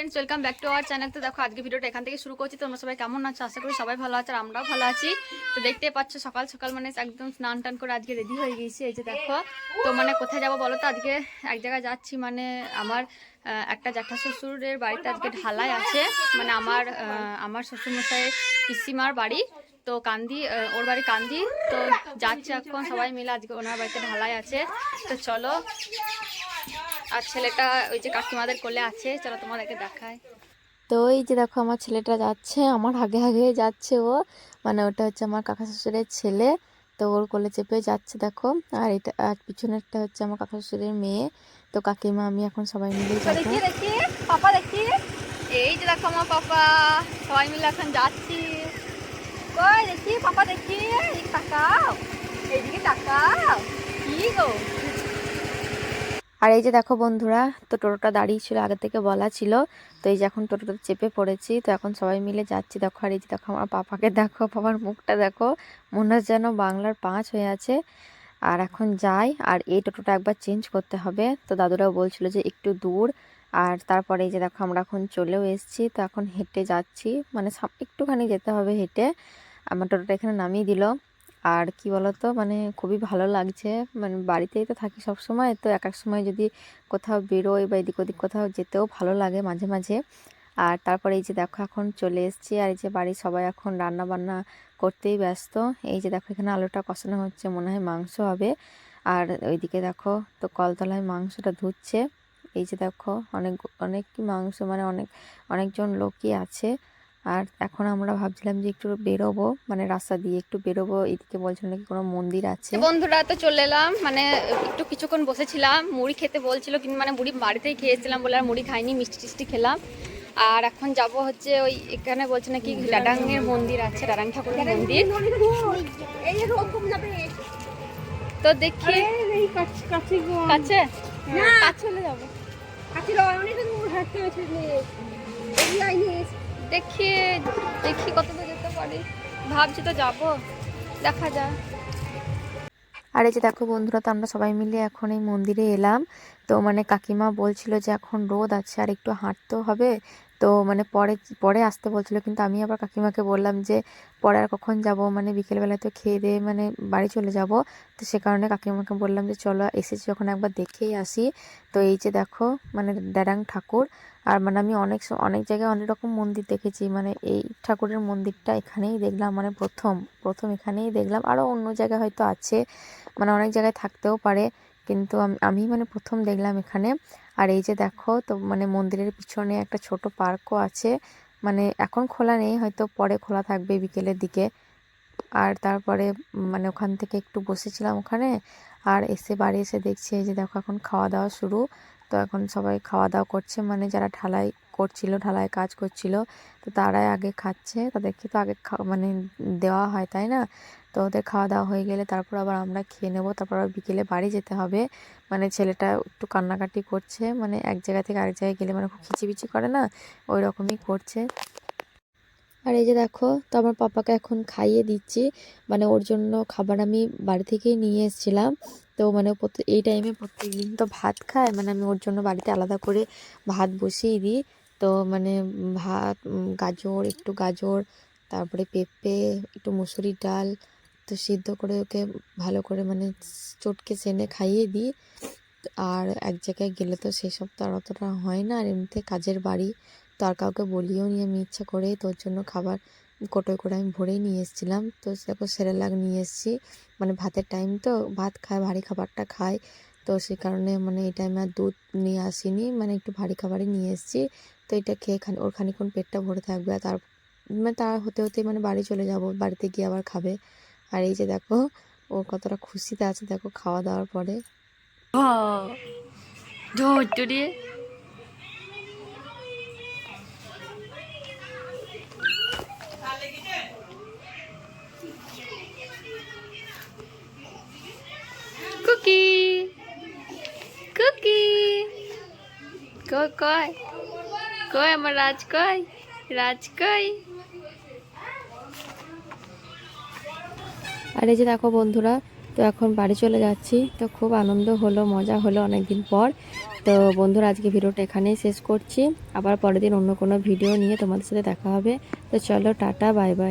Friends welcome back to our channel তো দেখো, আজকে ভিডিওটা এখান থেকে শুরু করছি। তোমরা সবাই কেমন আছো? আশা করি সবাই ভালো আছে আর আমরাও ভালো আছি। তো দেখতেই পাচ্ছ, সকাল সকাল মানে একদম স্নান টান করে আজকে রেডি হয়ে গেছি। এই যে দেখো, তো মানে কোথায় যাব বলো তো? আজকে এক জায়গায় যাচ্ছি মানে আমার একটা জ্যাঠা শ্বশুরের বাড়িতে আজকে ঢালাই আছে। মানে আমার আমার শ্বশুরমশাইয়ের পিসিমার বাড়ি। তো কান্দি ওর বাড়ি কান্দি। তো যাচ্ছে এখন সবাই মিলে। আজকে ওনার বাড়িতে ঢালাই আছে। তো চলো আর ছেলেটা ওই যে কাকিমাদের কোলে আছে চলো তোমাদেরকে দেখায় তো এই যে দেখো আমার ছেলেটা যাচ্ছে আমার আগে আগে যাচ্ছে ও। মানে ওটা হচ্ছে আমার কাকা শ্বশুরের ছেলে তো ওর কোলে চেপে যাচ্ছে দেখো। আর এটা আর পিছনেরটা হচ্ছে আমার কাকা শ্বশুরের মেয়ে। তো কাকিমা আমি এখন সবাই মিলে দেখি দেখি পাপা দেখি। এই যে দেখো আমার পাপা সবাই মিলে এখন যাচ্ছি। কই দেখি পাপা দেখি তাকাও এইদিকে তাকাও। কি গো? আর এই যে দেখো বন্ধুরা, তো টোটোটা দাঁড়িয়ে ছিল, আগে থেকে বলা ছিল। তো এই যে এখন টোটোটা চেপে পড়েছি, তো এখন সবাই মিলে যাচ্ছি। দেখো, আর এই যে দেখো, আমার পাপাকে দেখো পাপার মুখটা দেখো, মনে হচ্ছে যেন বাংলার পাঁচ হয়ে আছে। আর এখন যাই, আর এই টোটোটা একবার চেঞ্জ করতে হবে। তো দাদুরাও বলছিল যে একটু দূর। আর তারপরে এই যে দেখো, আমরা এখন চলেও এসেছি। তো এখন হেঁটে যাচ্ছি মানে একটুখানি যেতে হবে হেঁটে। আমার টোটোটা এখানে নামিয়ে দিল। আর কি বলতো? মানে খুবই ভালো লাগছে। মানে বাড়িতেই তো থাকি সব সময় তো এক এক সময় যদি কোথাও বেরোই বা এদিক ওদিক কোথাও যেতেও ভালো লাগে মাঝে মাঝে। আর তারপরে এই যে দেখো এখন চলে এসেছি। আর এই যে বাড়ির সবাই এখন রান্না বান্না করতেই ব্যস্ত। এই যে দেখো এখানে আলুটা কষানো হচ্ছে, মনে হয় মাংস হবে। আর ওইদিকে দেখো তো কলতলায় মাংসটা ধুচ্ছে। এই যে দেখো অনেক অনেক মাংস মানে অনেক, অনেকজন লোকই আছে। আর এখন আমরা ভাবছিলাম যে একটু বেরোবো মানে রাস্তা দিয়ে একটু বেরোবো এদিকে বলছিল নাকি কোনো মন্দির আছে। বন্ধুরা তো চলে এলাম মানে একটু কিছুক্ষণ বসেছিলাম মুড়ি খেতে বলছিল কিন্তু মানে মুড়ি বাড়িতেই খেয়েছিলাম বলে আর মুড়ি খাইনি মিষ্টি টিষ্টি খেলাম। আর এখন যাব হচ্ছে ওই এখানে বলছে নাকি ডাডাঙ্গের মন্দির আছে ডাডাং ঠাকুরের মন্দির। তো দেখি। কাছে কাছে চলে যাব। দেখি দেখি কত দূর যেতে পারি। ভাবছি তো যাব, দেখা যায় আর এই যে দেখো বন্ধুরা, তো আমরা সবাই মিলে এখন এই মন্দিরে এলাম। তো মানে কাকিমা বলছিল যে এখন রোদ আছে আর একটু হাঁটতেও হবে। তো মানে পরে পরে আসতে বলছিল। কিন্তু আমি আবার কাকিমাকে বললাম যে, পরে আর কখন যাব? মানে বিকেলবেলায় তো খেয়ে দিয়ে মানে বাড়ি চলে যাব। তো সে কারণে কাকিমাকে বললাম যে, চলো এসেছি যখন একবার দেখেই আসি। তো এই যে দেখো মানে ড্যাডাং ঠাকুর। আর মানে আমি অনেক অনেক জায়গায় অনেক রকম মন্দির দেখেছি। মানে এই ঠাকুরের মন্দিরটা এখানেই দেখলাম। মানে প্রথম প্রথম এখানেই দেখলাম। আরও অন্য জায়গায় হয়তো আছে। মানে অনেক জায়গায় থাকতেও পারে। কিন্তু আমি মানে প্রথম দেখলাম এখানে। আর এই যে দেখো, তো মানে মন্দিরের পিছনে একটা ছোট পার্কও আছে। মানে এখন খোলা নেই, হয়তো পরে খোলা থাকবে বিকেলের দিকে। আর তারপরে মানে ওখান থেকে একটু বসেছিলাম ওখানে। আর এসে বাড়ি এসে দেখছি, এই যে দেখো এখন খাওয়া দাওয়া শুরু। তো এখন সবাই খাওয়া দাওয়া করছে মানে যারা ঢালাই করছিল ঢালাই কাজ করছিল, তো তারাই আগে খাচ্ছে। তাদেরকে তো আগে মানে দেওয়া হয়, তাই না? তো ওদের খাওয়া দাওয়া হয়ে গেলে তারপর আবার আমরা খেয়ে নেব। তারপর আবার বিকেলে বাড়ি যেতে হবে। মানে ছেলেটা একটু কান্নাকাটি করছে মানে এক জায়গা থেকে আরেক জায়গায় গেলে মানে খুব খিচিবিচি করে না? ওই রকমই করছে। আর এই যে দেখো, তো আমার পাপাকে এখন খাইয়ে দিচ্ছি। মানে ওর জন্য খাবার আমি বাড়ি থেকেই নিয়ে এসেছিলাম। তো মানে এই টাইমে প্রত্যেক দিন তো ভাত খায়। মানে আমি ওর জন্য বাড়িতে আলাদা করে ভাত বসিয়ে দিই। তো মানে ভাত গাজর, একটু গাজর, তারপরে পেঁপে, একটু মুসুরি ডাল, তো সিদ্ধ করে ওকে ভালো করে মানে চটকে চেনে খাইয়ে দিই। আর এক জায়গায় গেলে তো সেসব তো আর অতটা হয় না আর এমনিতে কাজের বাড়ি, তো আর কাউকে বলিও নি আমি ইচ্ছা করে তোর জন্য খাবার কোটোয় করে আমি ভরেই নিয়ে এসেছিলাম। তো দেখো সেরেলাক নিয়ে এসেছি মানে ভাতের টাইম তো, ভাত খায়, ভারী খাবারটা খায় তো সে কারণে মানে এই টাইমে আর দুধ নিয়ে আসিনি মানে একটু ভারী খাবারই নিয়ে এসেছি তো এটা খেয়ে খানি ওর খানিক্ষণ পেটটা ভরে থাকবে আর তার মানে তার হতে হতে মানে বাড়ি চলে যাব বাড়িতে গিয়ে আবার খাবে আর এই যে দেখো ও কতটা খুশিতে আছে দেখো খাওয়া দাওয়ার পরে ঝুড়ি কই? কই আমার রাজ কই? রাজ কই? আর যে দেখো বন্ধুরা, তো এখন বাড়ি চলে যাচ্ছি। তো খুব আনন্দ হলো, মজা হলো অনেকদিন পর। তো বন্ধুরা, আজকে ভিডিওটা এখানেই শেষ করছি। আবার পরের দিন অন্য কোনো ভিডিও নিয়ে তোমাদের সাথে দেখা হবে। তো চলো, টাটা, বাই বাই।